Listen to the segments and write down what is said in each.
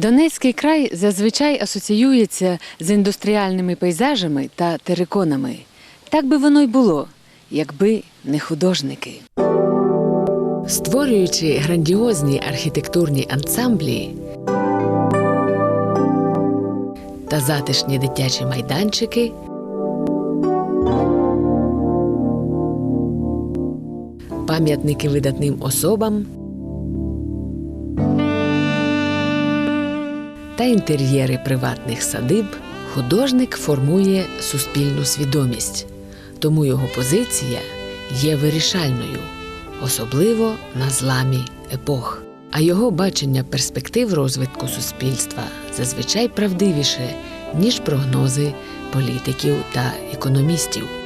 Донецький край зазвичай асоціюється з індустріальними пейзажами та териконами. Так би воно й було, якби не художники. Створюючи грандіозні архітектурні ансамблі та затишні дитячі майданчики, пам'ятники видатним особам та інтер'єри приватних садиб, художник формує суспільну свідомість, тому його позиція є вирішальною, особливо на зламі епох. А його бачення перспектив розвитку суспільства зазвичай правдивіше, ніж прогнози політиків та економістів.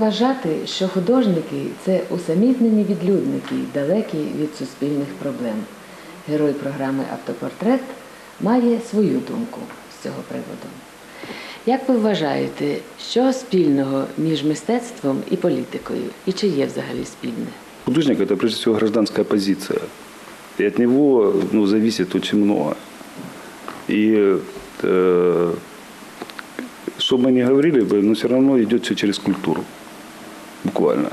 вважати, що художники це усамітнені відлюдники, далекі від суспільних проблем. Герой програми Автопортрет має свою думку з цього приводу. Як ви вважаєте, що спільного між мистецтвом і політикою? І чи є взагалі спільне? Художник – это прежде всего гражданская позиция. И от него ну, зависит очень много. И э, что бы ни говорили, бы, но все равно идет все через культуру. Буквально.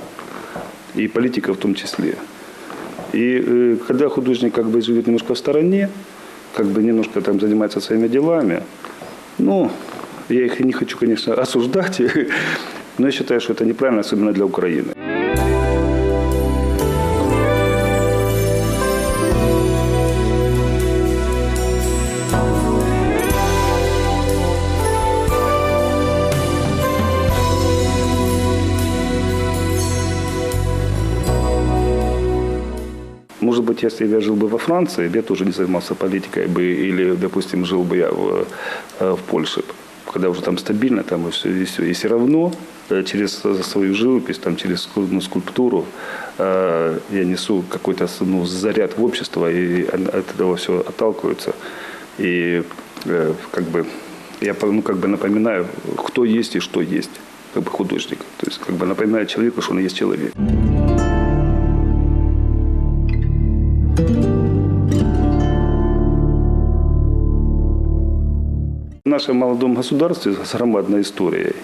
И политика в том числе. И э, когда художник как бы живет немножко в стороне, как бы немножко там занимается своими делами, ну, я их не хочу, конечно, осуждать, но я считаю, что это неправильно, особенно для Украины. Быть, если бы я жил бы во Франции, я тоже не занимался политикой бы, или, допустим, жил бы я в, э, в Польше, когда уже там стабильно, там и все, и все. И все равно э, через свою живопись, там, через ну, скульптуру э, я несу какой-то ну, заряд в общество, и от этого все отталкиваются. И э, как бы я ну, как бы напоминаю, кто есть и что есть, как бы художник. То есть как бы напоминаю человеку, что он есть человек. Нашем молодом государстве с громадной историей,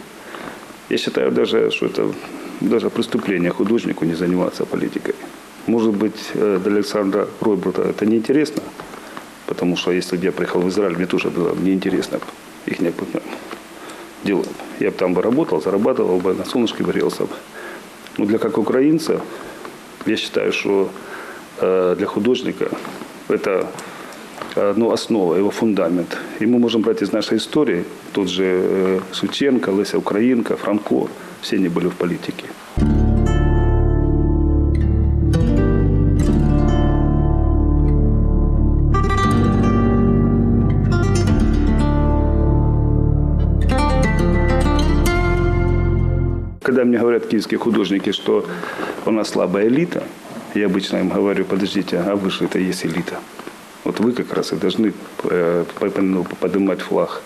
я считаю даже, что это даже преступление художнику не заниматься политикой. Может быть, э, для Александра Ройбрута это неинтересно, потому что если бы я приехал в Израиль, мне тоже было бы неинтересно их дела. Я бы там бы работал, зарабатывал бы, на солнышке грелся бы. Но для как украинца, я считаю, что э, для художника это ну, основа, его фундамент. И мы можем брать из нашей истории, тот же э, Шевченко, Леся Украинка, Франко, все они были в политике. Когда мне говорят киевские художники, что у нас слабая элита, я обычно им говорю, подождите, а вы же это есть элита. Вот вы как раз и должны э, ну, поднимать флаг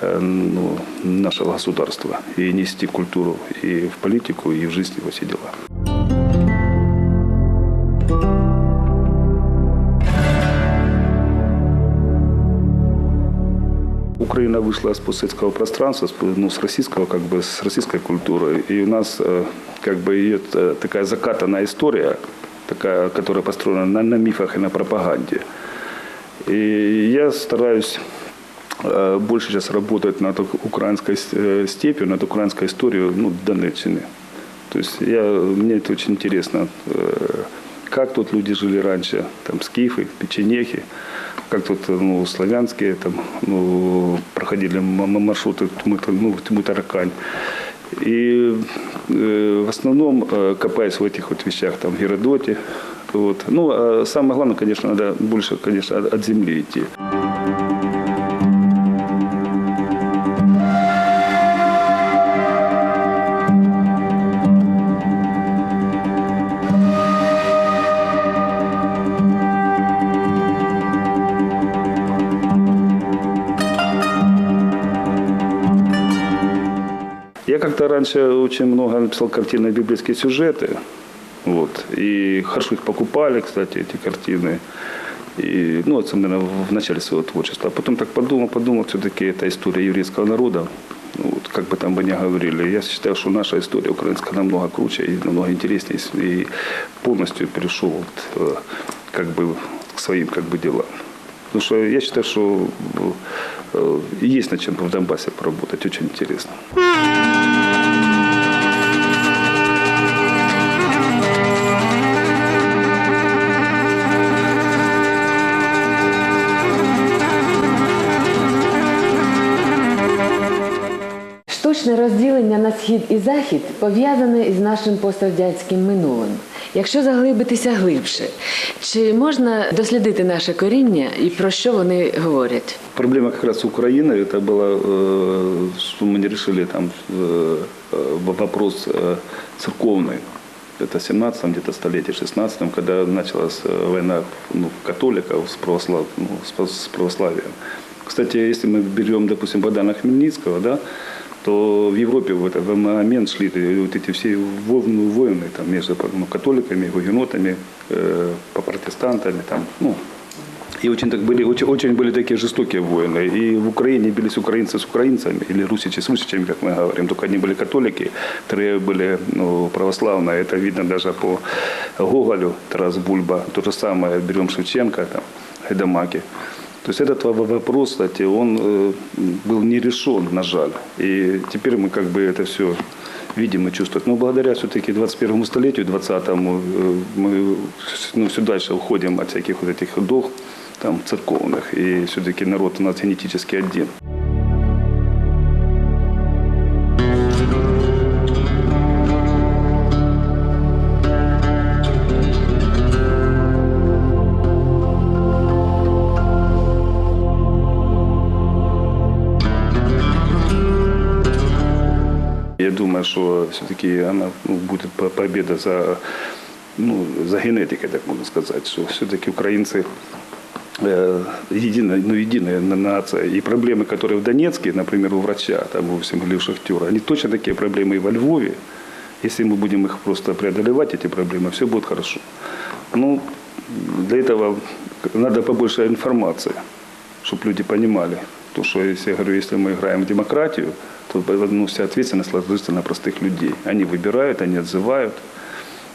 э, ну, нашего государства и нести культуру и в политику, и в жизнь его все дела. Украина вышла с постсоветского пространства, ну, с российского, как бы, с российской культуры. И у нас э, как бы э, такая закатанная история, такая, которая построена на, на мифах и на пропаганде. И я стараюсь э, больше сейчас работать над украинской э, степью, над украинской историей ну, Донеччины. То есть я, мне это очень интересно, э, как тут люди жили раньше, там скифы, печенехи, как тут ну, славянские там, ну, проходили маршруты ну, Тмыта-Ракань. И в основном копаясь в этих вот вещах, там, в Геродоте, Вот. Ну, а самое главное, конечно, надо больше, конечно, от, от земли идти. Я как-то раньше очень много написал картины библейские сюжеты. Вот. И хорошо их покупали, кстати, эти картины. И, ну, это, наверное, в начале своего творчества. А потом так подумал, подумал, все-таки это история еврейского народа. Ну, Вот, как бы там бы ни говорили. Я считаю, что наша история украинская намного круче и намного интереснее. И полностью перешел вот, э, как бы к своим как бы, делам. Потому что я считаю, что э, есть над чем в Донбассе поработать. Очень интересно. Штучне розділення на схід і захід пов'язане із нашим пострадянським минулим. Якщо заглибитися глибше, чи можна дослідити наше коріння і про що вони говорять? Проблема как раз Украины, это было, э, что мы не решили там э, э, вопрос э, церковный. Это в 17 где-то столетие, 16 когда началась э, война ну, католиков с, православ, ну, с, с православием. Кстати, если мы берем, допустим, Богдана Хмельницкого, да, то в Европе в этот момент шли вот эти все войны, там, между ну, католиками, гугенотами, э, по протестантами, там, ну, и очень, так были, очень, очень были такие жестокие войны. И в Украине бились украинцы с украинцами, или русичи с русичами, как мы говорим. Только одни были католики, вторые были ну, православные. Это видно даже по Гоголю, Тарас Бульба. То же самое, берем Шевченко, там, Гайдамаки. То есть этот во- вопрос, кстати, он э, был не решен, на жаль. И теперь мы как бы это все видим и чувствуем. Но благодаря все-таки 21 столетию, 20-му, э, мы ну, все дальше уходим от всяких вот этих догм там, церковных. И все-таки народ у нас генетически один. Думаю, что все-таки она ну, будет по- победа за, ну, за генетикой, так можно сказать, что все-таки украинцы э, единая, ну, единая на- нация. И проблемы, которые в Донецке, например, у врача, там, допустим, или у шахтера, они точно такие проблемы и во Львове. Если мы будем их просто преодолевать, эти проблемы, все будет хорошо. Ну, для этого надо побольше информации, чтобы люди понимали. Потому что, если, я говорю, если мы играем в демократию, то ну, вся ответственность ложится на простых людей. Они выбирают, они отзывают.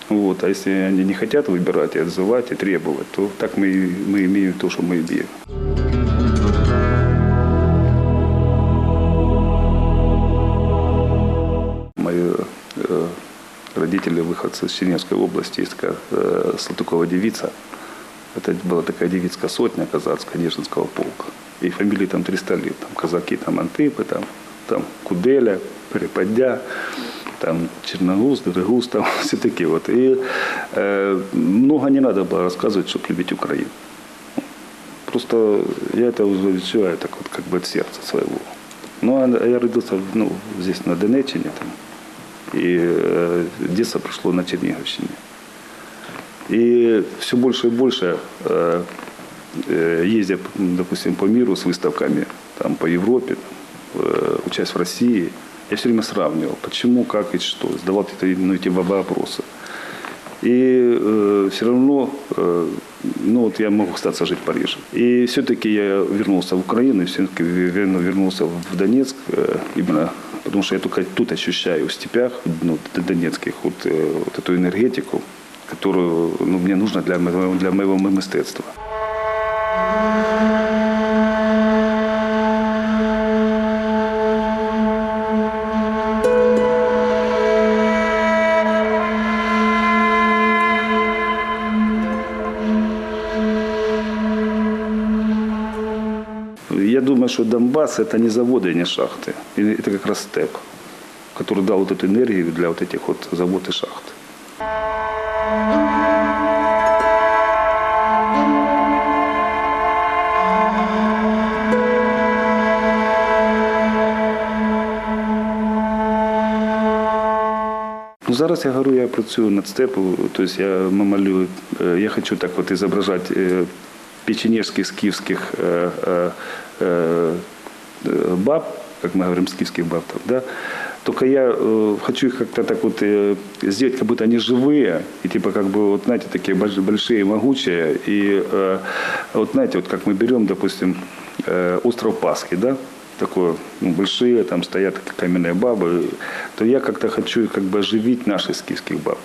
Вот. А если они не хотят выбирать и отзывать, и требовать, то так мы, мы имеем то, что мы имеем. Мои э, родители выходцы из Черневской области, есть такая э, Салтыкова девица. Это была такая девицкая сотня казацкая Нежинского полка. И фамилии там 300 лет. Там казаки, там Антипы, там, там Куделя, Переподя, там Черногуз, Дорогуз, там все такие вот. И э, много не надо было рассказывать, чтобы любить Украину. Просто я это изучаю так вот как бы от сердца своего. Ну, а я родился ну, здесь, на Донеччине, там, и э, детство прошло на Черниговщине. И все больше и больше, э, ездя, м, допустим, по миру с выставками, там, по Европе, э, учась в России, я все время сравнивал, почему, как и что, задавал эти, ну, эти вопросы. И все равно, э, ну вот я могу остаться жить в Париже. И все-таки я вернулся в Украину, и все-таки верну- вернулся в Донецк, э, именно потому что я только тут ощущаю в степях, ну, донецких, вот, э, вот эту энергетику, которую ну, мне нужно для моего, для моего мистецтва. что Донбасс это не заводы, не шахты. Это как раз степ, который дал вот эту энергию для вот этих вот завод и шахт. Ну, Зараз я говорю, я працюю над степу, тобто я малюю, е, я хочу так от ізображати е, печенежских, скифских э, э, э, баб, как мы говорим, скифских баб, там, да, только я э, хочу их как-то так вот э, сделать, как будто они живые, и типа как бы, вот знаете, такие больш- большие, могучие, и э, вот знаете, вот как мы берем, допустим, э, остров Пасхи, да, такое, ну, большие, там стоят каменные бабы, то я как-то хочу как бы оживить наших скифских баб.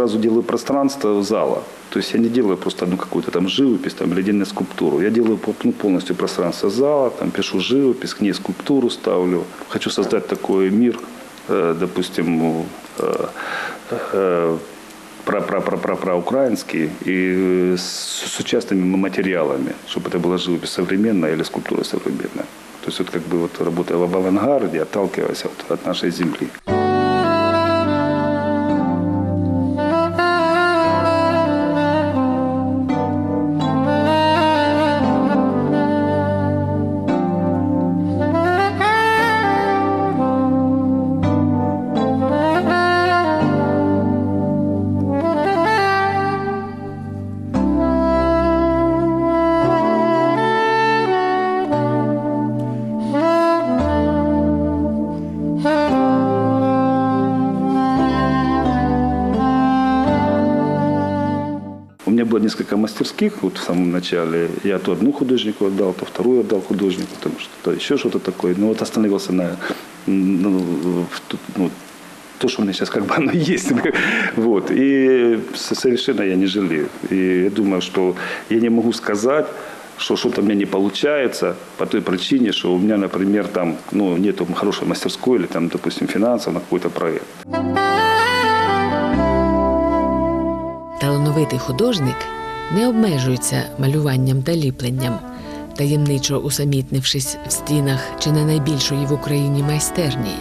Сразу делаю пространство зала. То есть я не делаю просто одну какую-то там живопись там, или отдельную скульптуру. Я делаю ну, полностью пространство зала, там пишу живопись, к ней скульптуру ставлю. Хочу создать такой мир, э, допустим, э, э, про, про, про, про, про украинский и с, с участными материалами, чтобы это была живопись современная или скульптура современная. То есть вот как бы вот работая в авангарде, отталкиваясь от, от нашей земли. Мастерских вот в самом начале. Я то одну художнику отдал, то вторую отдал художнику, потому что то еще что-то такое. Но вот остановился на ну, ну, то, что у меня сейчас как бы оно есть. Вот. И совершенно я не жалею. И я думаю, что я не могу сказать, что что-то у меня не получается по той причине, что у меня, например, там ну, нету хорошей мастерской или там, допустим, финансов на какой-то проект. Талановитий художник не обмежується малюванням та ліпленням, таємничо усамітнившись в стінах чи не найбільшої в Україні майстерні,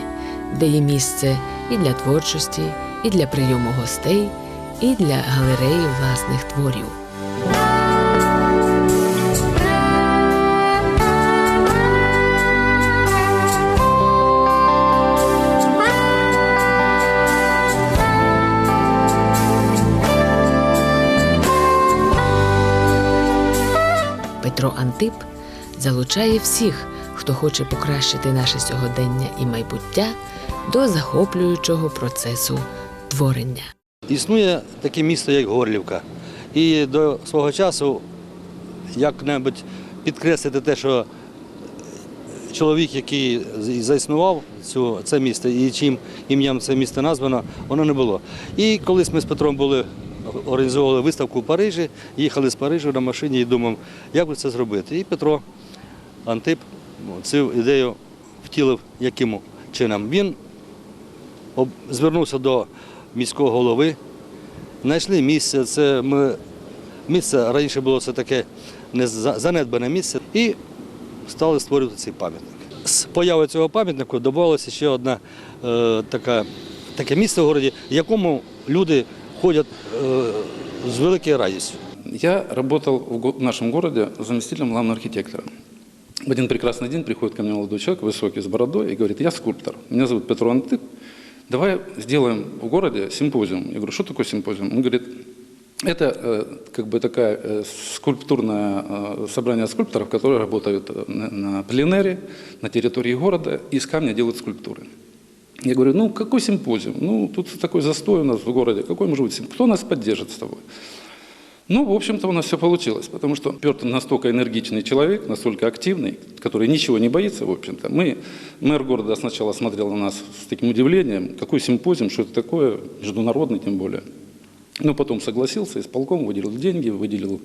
де є місце і для творчості, і для прийому гостей, і для галереї власних творів. Антип залучає всіх, хто хоче покращити наше сьогодення і майбуття до захоплюючого процесу творення. Існує таке місто, як Горлівка. І до свого часу як-небудь підкреслити те, що чоловік, який заіснував цю, це місто і чим ім'ям це місто названо, воно не було. І колись ми з Петром були, організовували виставку у Парижі, їхали з Парижу на машині і думав, як би це зробити. І Петро Антип цю ідею втілив яким чином. Він звернувся до міського голови, знайшли місце. Це ми, місце раніше було це таке не за- занедбане місце, і стали створювати цей пам'ятник. З появи цього пам'ятнику додавалося ще одне е, таке місце в місті, в якому люди ходять е, з великою радістю. Я работал в нашем городе заместителем главного архитектора. В один прекрасный день приходит ко мне молодой человек, высокий, с бородой, и говорит, я скульптор, меня зовут Петро Антып, давай сделаем в городе симпозиум. Я говорю, что такое симпозиум? Он говорит, это э, как бы такая э, скульптурное э, собрание скульпторов, которые работают э, на, на пленэре, на территории города, и из камня делают скульптуры. Я говорю, ну какой симпозиум? Ну тут такой застой у нас в городе, какой может быть симпозиум? Кто нас поддержит с тобой? Ну, в общем-то, у нас все получилось, потому что Петр настолько энергичный человек, настолько активный, который ничего не боится, в общем-то. Мы, мэр города сначала смотрел на нас с таким удивлением, какой симпозиум, что это такое, международный тем более. Но потом согласился, исполком выделил деньги, выделил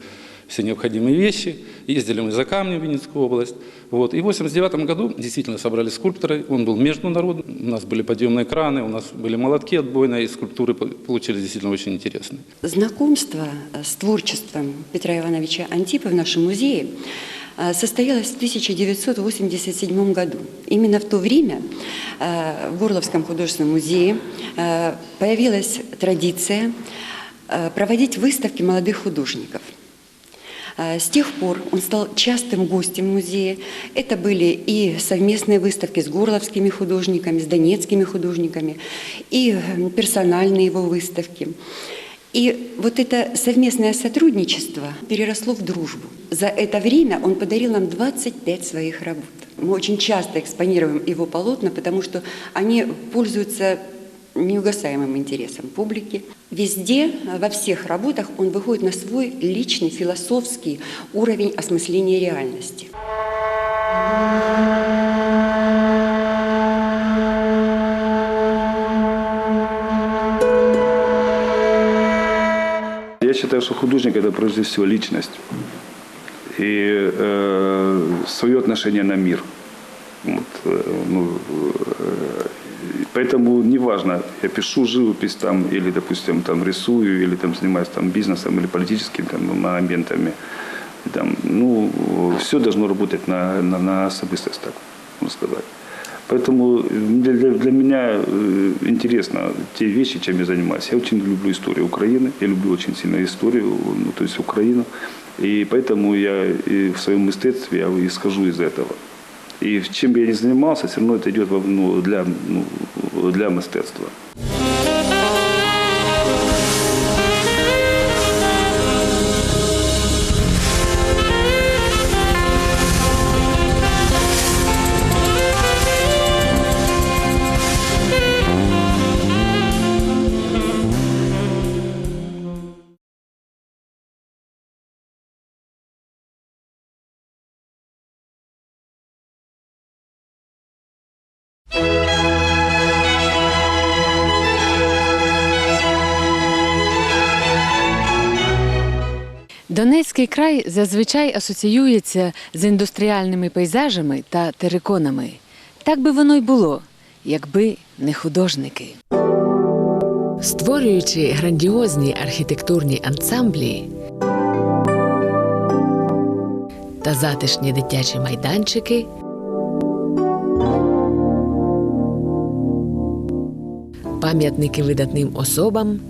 все необходимые вещи. Ездили мы за камнем в Винницкую область. Вот. И в 89 году действительно собрали скульпторы. Он был международный. У нас были подъемные краны, у нас были молотки отбойные, и скульптуры по- получились действительно очень интересные. Знакомство с творчеством Петра Ивановича Антипа в нашем музее э, состоялась в 1987 году. Именно в то время э, в Горловском художественном музее э, появилась традиция э, проводить выставки молодых художников. Э, С тех пор он стал частым гостем музея. Это были и совместные выставки с горловскими художниками, с донецкими художниками, и э, персональные его выставки. И вот это совместное сотрудничество переросло в дружбу. За это время он подарил нам 25 своих работ. Мы очень часто экспонируем его полотна, потому что они пользуются неугасаемым интересом публики. Везде, во всех работах он выходит на свой личный философский уровень осмысления реальности. Я считаю, что художник это прежде всего личность и э, свое отношение на мир. Вот, э, ну, э, поэтому неважно, я пишу живопись там, или, допустим, там рисую, или там занимаюсь там бизнесом, или политическими там, моментами. Там, ну, все должно работать на, на, на особистость, так можно сказать. Поэтому для, для, меня э, интересно те вещи, чем я занимаюсь. Я очень люблю историю Украины, я люблю очень сильно историю, ну, то есть Украину. И поэтому я и в своем мистецтве я исхожу из этого. И чем бы я ни занимался, все равно это идет ну, для, ну, для мистецтва. Донецький край зазвичай асоціюється з індустріальними пейзажами та териконами. Так би воно й було, якби не художники. Створюючи грандіозні архітектурні ансамблі та затишні дитячі майданчики, пам'ятники видатним особам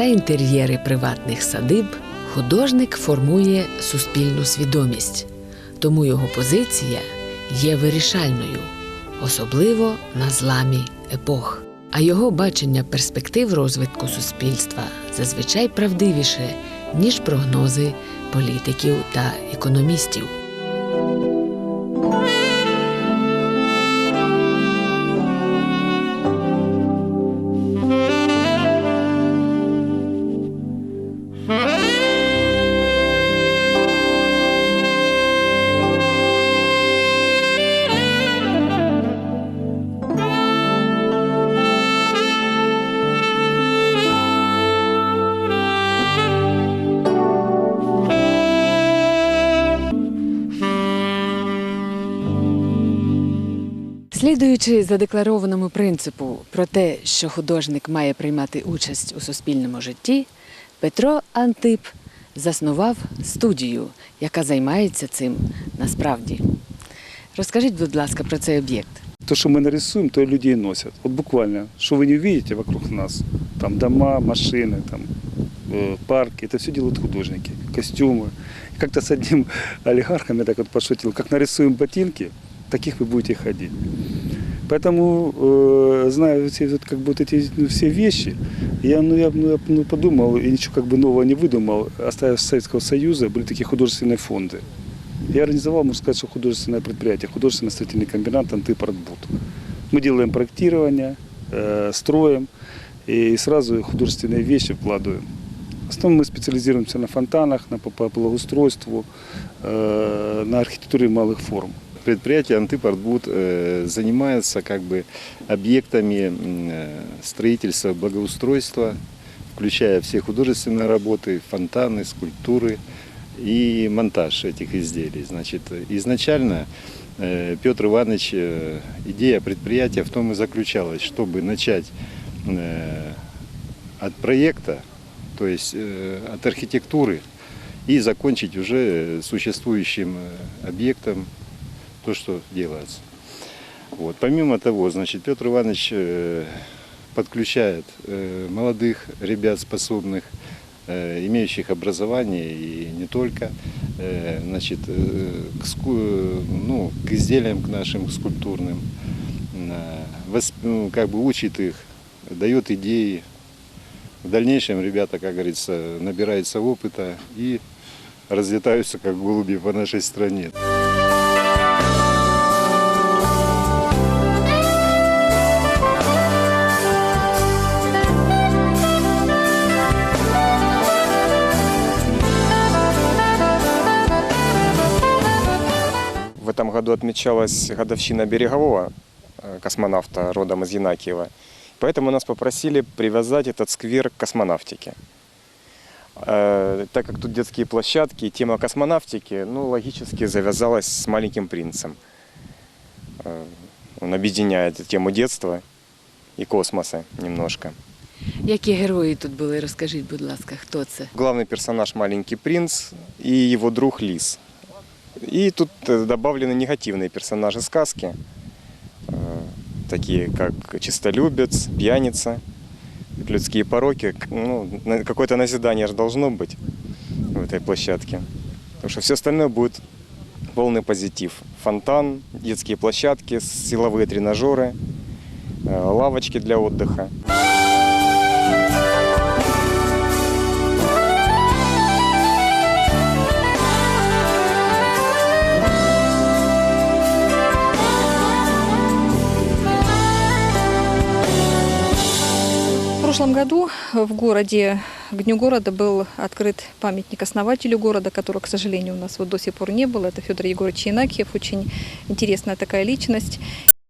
та інтер'єри приватних садиб, художник формує суспільну свідомість, тому його позиція є вирішальною, особливо на зламі епох. А його бачення перспектив розвитку суспільства зазвичай правдивіше, ніж прогнози політиків та економістів. Слідуючи задекларованому принципу про те, що художник має приймати участь у суспільному житті, Петро Антип заснував студію, яка займається цим насправді. Розкажіть, будь ласка, про цей об'єкт. То, что мы нарисуем, то и людей носят. Вот буквально, что вы не увидите вокруг нас, там дома, машины, там, э, парки, это все делают художники, костюмы. И как-то с одним олигархом я так вот пошутил, как нарисуем ботинки, таких вы будете ходить. Поэтому, э, зная все, вот, как бы, вот эти ну, все вещи, я, ну, я, ну, ну, подумал и ничего как бы нового не выдумал. Оставив Советского Союза, были такие художественные фонды. Я организовал, можно сказать, что художественное предприятие, художественный строительный комбинат «Антипортбуд». Мы делаем проектирование, э, строим и сразу художественные вещи вкладываем. В основном мы специализируемся на фонтанах, на по благоустройству, э, на архитектуре малых форм. Предприятие «Антипортбуд» э, занимается как бы объектами э, строительства, благоустройства, включая все художественные работы, фонтаны, скульптуры и монтаж этих изделий. Значит, изначально э, Петр Иванович, идея предприятия в том и заключалась, чтобы начать от проекта, то есть от архитектуры, и закончить уже существующим объектом то, что делается. Вот. Помимо того, значит, Петр Иванович э, подключает э, молодых ребят, способных, э, имеющих образование и не только, значит, к, ну, к изделиям к нашим скульптурным, ну, как бы учит их, дает идеи. В дальнейшем ребята, как говорится, набираются опыта и разлетаются как голуби по нашей стране. этом году отмечалась годовщина берегового э, космонавта родом из Янакиева. Поэтому нас попросили привязать этот сквер к космонавтике. Э, Так как тут детские площадки, и тема космонавтики, ну, логически завязалась с «Маленьким принцем». Э, Он объединяет тему детства и космоса немножко. Які герої тут були? Розкажіть, будь ласка, хто це? Главный персонаж маленький принц и его друг лис. И тут э, добавлены негативные персонажи сказки, э, такие как чистолюбец, пьяница, людские пороки. Ну, какое-то назидание же должно быть в этой площадке. Потому что все остальное будет полный позитив. Фонтан, детские площадки, силовые тренажеры, э, лавочки для отдыха. Прошлом году в городе, к Дню города был открыт памятник основателю города, которого, к сожалению, у нас вот до сих пор не было. Это Федор Егорович Янакиев, очень интересная такая личность.